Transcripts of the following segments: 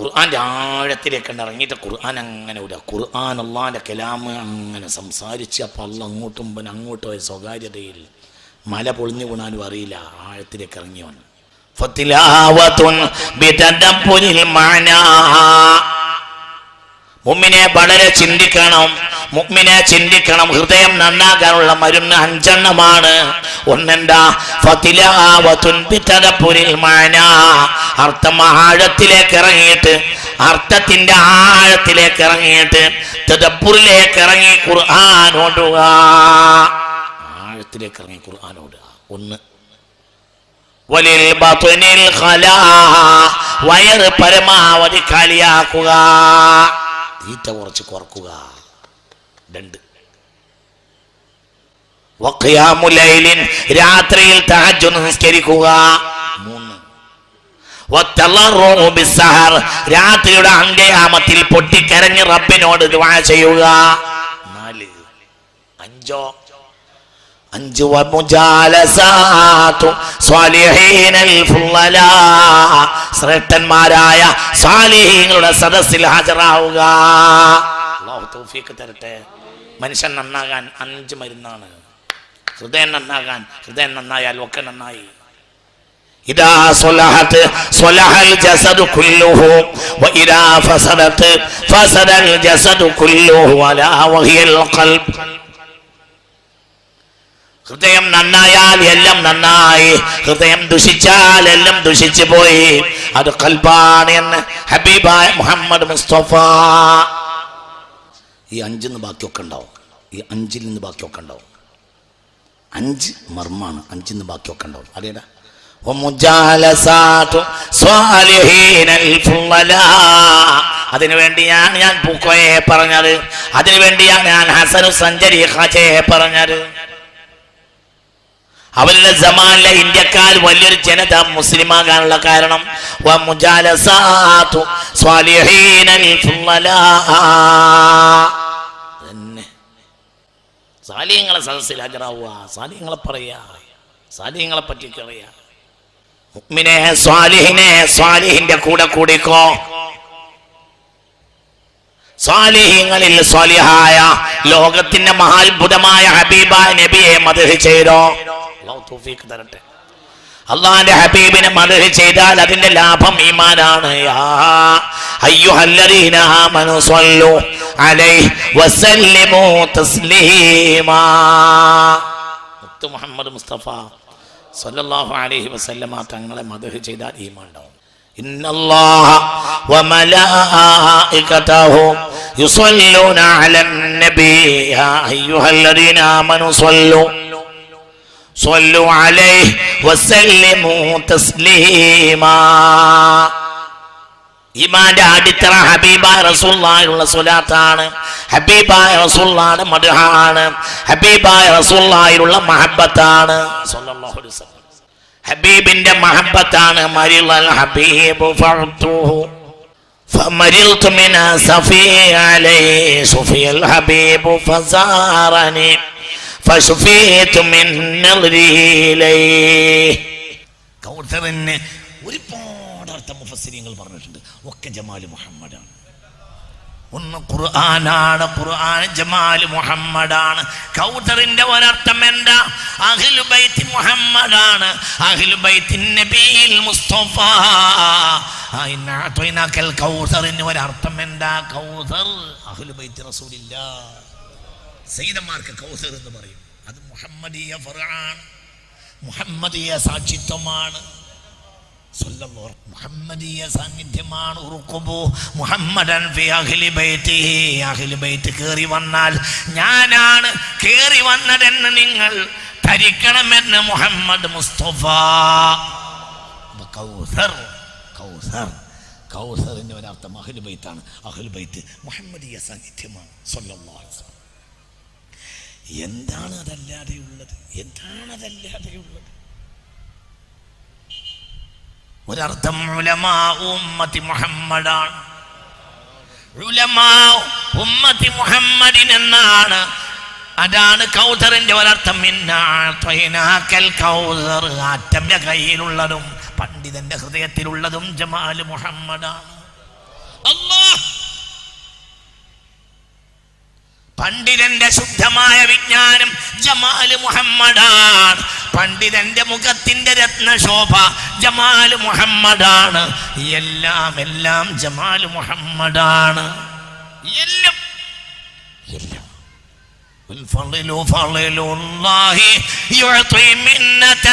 ഖുർആന്റെ ആഴത്തിലേക്ക് ഉണ്ട് ഇറങ്ങിയിട്ട് ഖുർആൻ അങ്ങനെ വിടുക ഖുർആൻ അള്ളാന്റെ കലാമ് അങ്ങനെ സംസാരിച്ച് അപ്പം അള്ള അങ്ങോട്ടും പിന്നെ അങ്ങോട്ടും ഒരു സ്വകാര്യതയിൽ മല പൊളിഞ്ഞു വീണാലും അറിയില്ല. ആഴത്തിലേക്ക് ഇറങ്ങിയവൻ. മുമ്മിനെ വളരെ ചിന്തിക്കണം. മുമ്മിനെ ചിന്തിക്കണം. ഹൃദയം നന്നാകാനുള്ള മരുന്ന് അഞ്ചെണ്ണമാണ്. ഒന്നെന്താ? അർത്ഥം ആഴത്തിലേക്ക് ഇറങ്ങിയിട്ട് അർത്ഥത്തിന്റെ ആഴത്തിലേക്ക് ഇറങ്ങിയിട്ട് തദബ്ബുറിലേക്ക് ഇറങ്ങി ഖുർആൻ ആഴത്തിലേക്ക് ഇറങ്ങി ഖുർആൻ ഒന്ന്. വയറ് പരമാവധി കാലിയാക്കുക. തീറ്റ കുറച്ച് കുറക്കുക. രണ്ട്. രാത്രിയിൽ താജു നിസ്കരിക്കുക. മൂന്ന്. രാത്രിയുടെ അങ്കയാമത്തിൽ പൊട്ടിക്കരഞ്ഞ് റബ്ബിനോട് ചെയ്യുക. നാല്. അഞ്ചോ. ശ്രേഷ്ഠന്മാരായ സ്വാലിഹീങ്ങളുടെ സദസ്സിൽ ഹാജരാവുക. അല്ലാഹു തൗഫീഖ് തരട്ടെ മനുഷ്യൻ നന്നാകാൻ അഞ്ച് മരുന്നാണ് ഹൃദയം നന്നാകാൻ ഹൃദയം നന്നായാൽ ഒക്കെ നന്നായി إذا صلحت صلح الجسد كله وإذا فسدت فسد الجسد كله ولا وهي القلب ഹൃദയം നന്നായാൽ എല്ലാം നന്നായി ഹൃദയം ദുഷിച്ചാൽ എല്ലാം ദുഷിച്ചു പോയി അത് കൽബാണ് എന്ന് ഹബീബായ മുഹമ്മദ് മുസ്തഫ ഈ അഞ്ചിൽ നിന്ന് ബാക്കിയൊക്കെ ഉണ്ടാവും. ഈ അഞ്ചിൽ നിന്ന് ബാക്കിയൊക്കെ ഉണ്ടാവും. അഞ്ച് മർമ്മമാണ് അഞ്ചിൽ നിന്ന് ബാക്കിയൊക്കെ ഉണ്ടാവും. അറിയടാ? അതിനുവേണ്ടിയാണ് ഞാൻ പൂക്കോയെ പറഞ്ഞത്. അതിനുവേണ്ടിയാണ് ഞാൻ ഹസനു സഞ്ചരി ഹാജയെ പറഞ്ഞത്. അവരുടെ ജമാനിലെ ഇന്ത്യക്കാർ വലിയൊരു ജനത മുസ്ലിമാകാനുള്ള കാരണം സാലിഹ്യങ്ങളെ സദസ്സിൽ ഹാജരാവുക സാലിഹ്യങ്ങളെ പറയാ സാലിഹ്യങ്ങളെ പറ്റി അറിയാ മുഅ്മിനെ സ്വാലിഹിനെ സ്വാലിഹിന്റെ കൂടെ കൂടിക്കോ. സ്വാലിഹ്യങ്ങളിൽ സ്വാലിഹായ ലോകത്തിന്റെ മഹാത്ഭുതമായ ഹബീബ നബിയെ മദഹ് ചെയ്തോ. അല്ലാഹു തൗഫീഖ് തരട്ടെ അള്ളാന്റെ ഹബീബിനെ മദഹ് ചെയ്താൽ അതിന്റെ ലാഭം ഈമാനാണ് യാ അയ്യുഹല്ലദീന ആമനു സ്വല്ലു അലൈഹി വസല്ലിമു തസ്ലീമാ മുത്ത് മുഹമ്മദ് മുസ്തഫ സല്ലല്ലാഹു അലൈഹി വസല്ലമ തങ്ങളെ മദഹ് ചെയ്താൽ ഈമാൻ ഉണ്ടാവും ഇന്നല്ലാഹ വമലായികതഹു യുസല്ലൂന അലൻ നബി യാ അയ്യുഹല്ലദീന ആമനു സ്വല്ലു صلوا عليه وسلموا تسليما ഈമാന്റെ അടിത്തറ ഹബീബായ റസൂള്ളായുള്ള സ്വലാത്താണ് ഹബീബായ റസൂള്ളാണ് മദ്ഹാണ് ഹബീബായ റസൂള്ളായുള്ള മഹബത്താണ് സ്വല്ലല്ലാഹു അലൈഹി വസല്ലം ഹബീബിന്റെ മഹബത്താണ് മരിളൽ ഹബീബ് ഫഅതുഹു فمرضت من سفي عليه سفي الحبيب فزارني കൗസറിന് ഒരുപാട് അർത്ഥം മുഫസ്സിരിങ്ങൾ പറഞ്ഞിട്ടുണ്ട്. ഒക്കെ ജമാൽ മുഹമ്മദാണ്. ഒന്ന് ഖുർആനാണ് ഖുർആൻ ജമാൽ മുഹമ്മദാണ്. കൗതറിന്റെ ഒരർത്ഥം എന്താ? അഖിലു ബൈത്തി മുഹമ്മദാണ്. അഖിലു ബൈത്തി നബിയിൽ മുസ്തഫ. കൗസറിന് ഒരർത്ഥം എന്താ? കൗസർ അഖിലു ബൈത്തി റസൂലില്ല സയ്യിദന്മാർക്ക് കൗസർ എന്ന് പറയും. അത് മുഹമ്മദീയ ഫർആൻ മുഹമ്മദീയ സാക്ഷിത്വമാണ്. മുഹമ്മദീയ സാന്നിധ്യമാണ് മുഹമ്മദൻ കയറി വന്നാൽ ഞാനാണ് കേറി വന്നതെന്ന് നിങ്ങൾ ധരിക്കണമെന്ന് മുഹമ്മദ് മുസ്തഫ. കൗസർ കൗസർ കൗസറിന്റെ ബൈത്താണ്. അഹ്ലു ബൈത്ത് മുഹമ്മദീയ സാന്നിധ്യമാണ്. വസല്ലം എന്താണ് അതല്ലാതെയുള്ളത് എന്താണ് അതല്ലാതെയുള്ളത് ഒരർത്ഥം ഉമ്മത്തി മുഹമ്മദാണ്. ഉമ്മത്തി മുഹമ്മദിൻ എന്നാണ് അതാണ് കൗതറിന്റെ ഒരർത്ഥം. ആറ്റന്റെ കയ്യിലുള്ളതും പണ്ഡിതന്റെ ഹൃദയത്തിലുള്ളതും ജമാൽ മുഹമ്മദാണ്. അല്ലാഹ്! പണ്ഡിതന്റെ ശുദ്ധമായ വിജ്ഞാനം ജമാല് മുഹമ്മദാണ് പണ്ഡിതന്റെ മുഖത്തിന്റെ രത്നശോഭ ജമാല് മുഹമ്മദാണ് എല്ലാം എല്ലാം ജമാല് മുഹമ്മദാണ് എല്ലാം എല്ലാം والفضل فضل الله يعطي منة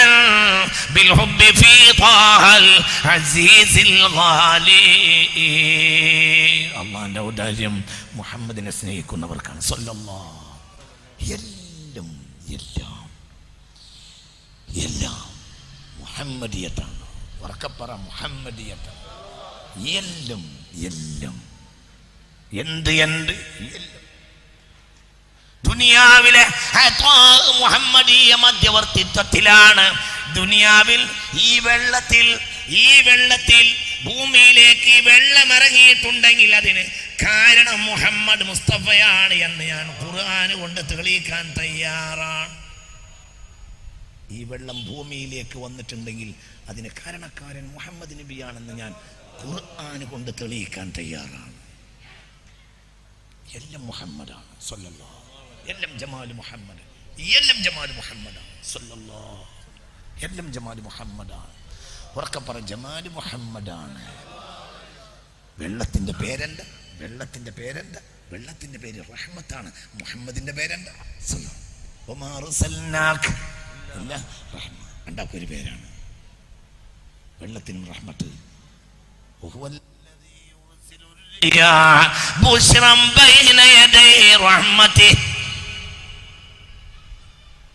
بالحب في طه العزيز الغالي അള്ളാന്റെ ഔദാര്യം മുഹമ്മദിനെ സ്നേഹിക്കുന്നവർക്കാണ്. സല്ലല്ലാ എല്ലാം എല്ലാം എല്ലാം മുഹമ്മദിയത്താണ്. ഉറക്കപ്പറ മുഹമ്മദിയത്താണ്. എല്ലാം എല്ലാം. എന്ത് എന്ത്? എല്ലാം ദുനിയാവിലെ മുഹമ്മദീയ മധ്യവർത്തിത്വത്തിലാണ് ദുനിയാവിൽ ഈ വെള്ളത്തിൽ ഈ വെള്ളത്തിൽ ഭൂമിയിലേക്ക് ഈ വെള്ളം ഇറങ്ങിയിട്ടുണ്ടെങ്കിൽ അതിന് കാരണം മുഹമ്മദ് മുസ്തഫയാണ് എന്ന് ഞാൻ ഖുർആൻ കൊണ്ട് തെളിയിക്കാൻ തയ്യാറാണ്. ഈ വെള്ളം ഭൂമിയിലേക്ക് വന്നിട്ടുണ്ടെങ്കിൽ അതിന് കാരണക്കാരൻ മുഹമ്മദ് നബിയാണെന്ന് ഞാൻ ഖുർആൻ കൊണ്ട് തെളിയിക്കാൻ തയ്യാറാണ്. എല്ലാം മുഹമ്മദാണ് സൊല്ലല്ലോ എല്ലാം ജമാൽ മുഹമ്മദ് എല്ലാം ജമാൽ മുഹമ്മദാണ് സൊല്ലല്ലോ എല്ലാം ജമാൽ മുഹമ്മദാണ്. ഉറക്കപ്പറ പറ ജമാൽ മുഹമ്മദാണ്. വെള്ളത്തിന്റെ പേരെന്താ? വെള്ളത്തിന്റെ പേരെന്താ? വെള്ളത്തിന്റെ പേര് റഹ്മത്താണ്. മുഹമ്മദിന്റെ പേരെന്താ? ഒരു പേരാണ്. വെള്ളത്തിനും റഹ്മത്ത്.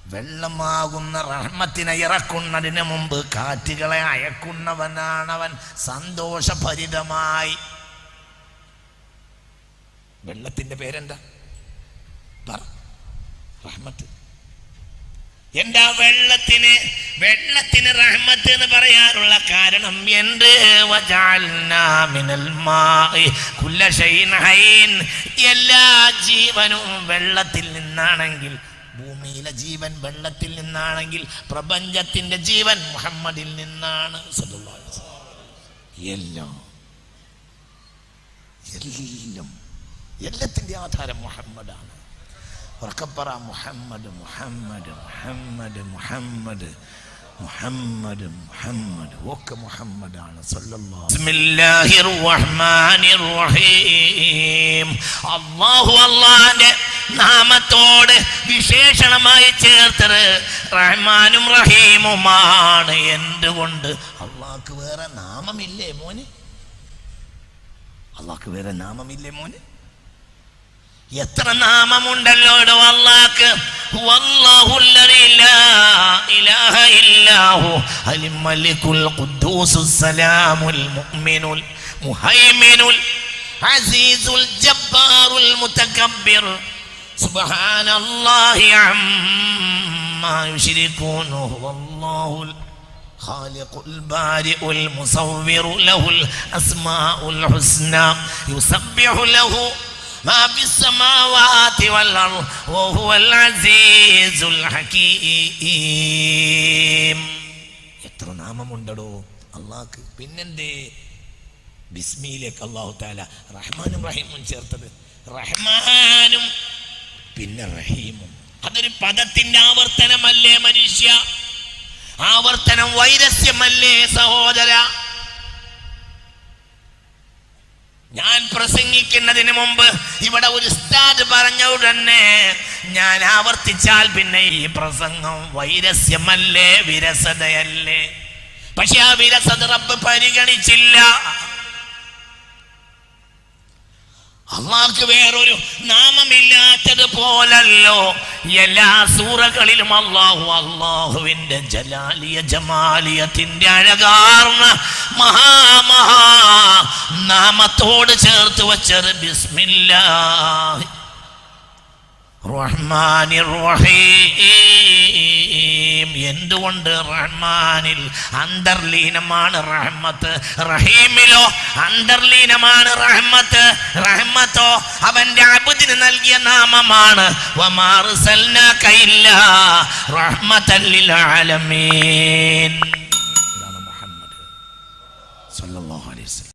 വെള്ളമാകുന്ന റഹ്മത്തിനെ ഇറക്കുന്നതിന് മുമ്പ് കാറ്റുകളെ അയക്കുന്നവനാണവൻ. സന്തോഷഭരിതമായി വെള്ളത്തിന്റെ പേരെന്താ? പറ. റഹ്മത്ത്. എന്താ വെള്ളത്തിന് വെള്ളത്തിന് റഹ്മത്ത് എന്ന് പറയാറുള്ള കാരണം എന്ത്. എല്ലാ ജീവനും വെള്ളത്തിൽ നിന്നാണെങ്കിൽ ഭൂമിയിലെ ജീവൻ വെള്ളത്തിൽ നിന്നാണെങ്കിൽ പ്രപഞ്ചത്തിന്റെ ജീവൻ മുഹമ്മദിൽ നിന്നാണ്. എല്ലാം എല്ലാം എല്ലാത്തിന്റെ ആധാരം മുഹമ്മദാണ്. ഉറക്കപ്പറ മുഹമ്മദ് മുഹമ്മദ് മുഹമ്മദ് മുഹമ്മദ് മുഹമ്മദ് മുഹമ്മദ്. ഒക്കെ മുഹമ്മദാണ്. അല്ലാഹു അല്ലാഹുവിന്റെ നാമത്തോട് വിശേഷണമായി ചേർത്തത് റഹ്മാനും റഹീമുമാണ്. എന്തുകൊണ്ട്? അള്ളാഹ്ക്ക് വേറെ നാമമില്ലേ മോനെ? അള്ളാഹ്ക്ക് വേറെ നാമമില്ലേ മോനെ? എത്ര നാമമുണ്ടല്ലോ അള്ളാഹ്ക്ക് والله الذي لا إله إلا هو الملك القدوس السلام المؤمن المهيمن العزيز الجبار المتكبر سبحان الله عما يشركون هو الله خالق البارئ المصور له الأسماء الحسنى يسبح له ما في السماوات والأرض وهو العزيز الحكيم എത്ര നാമമുണ്ടടോ അള്ളാഹ്ക്ക് പിന്നെന്തേ ബിസ്മിയിലേക്ക് അള്ളാഹു താല റഹ്മാനും റഹീമും ചേർത്തത് റഹ്മാനും പിന്നെ റഹീമും അതൊരു പദത്തിന്റെ ആവർത്തനമല്ലേ മനുഷ്യ ആവർത്തനം വൈരസ്യമല്ലേ സഹോദര ഞാൻ പ്രസംഗിക്കുന്നതിന് മുമ്പ് ഇവിടെ ഒരു സ്റ്റാറ്റ് പറഞ്ഞ ഉടനെ ഞാൻ ആവർത്തിച്ചാൽ പിന്നെ ഈ പ്രസംഗം വൈരസ്യമല്ലേ വിരസതയല്ലേ? പക്ഷെ ആ വിരസത റബ്ബ് പരിഗണിച്ചില്ല. അള്ളാഹ്ക്ക് വേറൊരു നാമമില്ലാത്തത് പോലല്ലോ. എല്ലാ സൂറകളിലും അള്ളാഹു അള്ളാഹുവിന്റെ ജലാലിയ ജമാലിയത്തിന്റെ അഴകാർന്ന മഹാമഹാ നാമത്തോട് ചേർത്ത് വച്ചത് ബിസ്മില്ലാ റഹ്മാനി റഹീം. എന്തുകൊണ്ട് റഹ്മാനിൽ അന്തർലീനമാണ് റഹ്മത്ത്? റഹീമിലോ അന്തർലീനമാണ് റഹ്മത്ത്? റഹ്മത്തോ അവന്റെ അബുദിന് നൽകിയ നാമമാണ്. വമാ അർസൽനാക ഇല്ലാ ലിൽ ആലമീൻ.